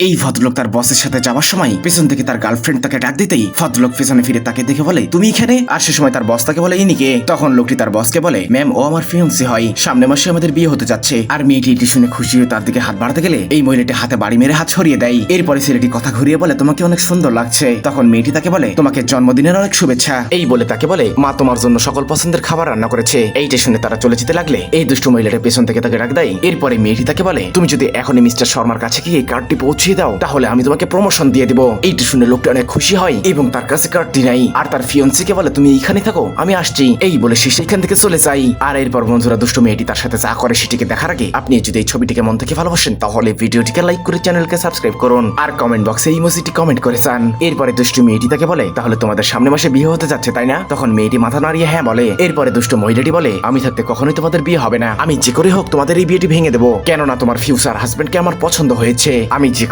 এই ভদ্রলোক তার বসের সাথে যাওয়ার সময় পেছন থেকে তার গার্লফ্রেন্ড তাকে ডাক দিতেই ভদ্রলোক পেছনে ফিরে তাকে দেখে বলে, তুমি এখানে? আর সে সময় তার বস তাকে বলে, ইনিকে? তখন লোকটি তার বসকে বলে, ম্যাম, ও আমার ফিয়ন্সি হয়। সামনে মাসে আমাদের বিয়ে হতে যাচ্ছে। আর মেয়েটি এটি শুনে খুশি হয়ে তার দিকে হাত বাড়াতে গেলে এই মহিলাটি হাতে বাড়ি মেরে হাত ছড়িয়ে দেয়। এরপরে ছেলেটি কথা ঘুরিয়ে বলে, তোমাকে অনেক সুন্দর লাগছে। তখন মেয়েটি তাকে বলে, তোমাকে জন্মদিনের অনেক শুভেচ্ছা। এই বলে তাকে বলে, মা তোমার জন্য সকল পছন্দের খাবার রান্না করেছে। এইটা শুনে তারা চলে যেতে লাগলে এই দুষ্ট মহিলাটা পেছন থেকে তাকে ডাক দেয়। এরপরে মেয়েটি তাকে বলে, তুমি যদি এখনই মিস্টার শর্মার কাছে গিয়ে এই কার্ডটি পৌঁছিয়ে দাও, তাহলে আমি তোমাকে প্রমোশন দিয়ে দিব। এইটা শুনে লোকটা অনেক খুশি হয় এবং তার কাছে কার্ডটি নাই। আর তার ফিয়ন্সিকে বলে, তুমি এইখানে থাকো, আমি আসছি। এই বলে সে সেখান থেকে চলে যাই আর এরপর বন্ধুরা, দুষ্ট মেয়েটি তার সাথে যা করে সেটিকে দেখার আগে আপনি যদি এই ছবিটিকে মন থেকে ভালোবাসেন, তাহলে ভিডিওটিকে লাইক করে চ্যানেলকে সাবস্ক্রাইব করুন। আর কমেন্ট বক্সে এই ইমোজিটি কমেন্ট করে চান এরপরে দুষ্টু মেয়েটি তাকে বলে, তাহলে তোমাদের সামনে মাসে বিয়ে হতে যাচ্ছে, তাই না? তখন মেয়েটি মাথা নাড়িয়ে হ্যাঁ বলে। এরপরে দুষ্ট মহিলাটি বলে, আমি থাকতে কখনোই তোমাদের বিয়ে হবে না। আমি যে করে হোক তোমাদের এই বিয়েটি ভেঙে দেবো। কেননা তোমার ফিউচার হাজবেন্ডকে আমার পছন্দ হয়েছে। আমি যে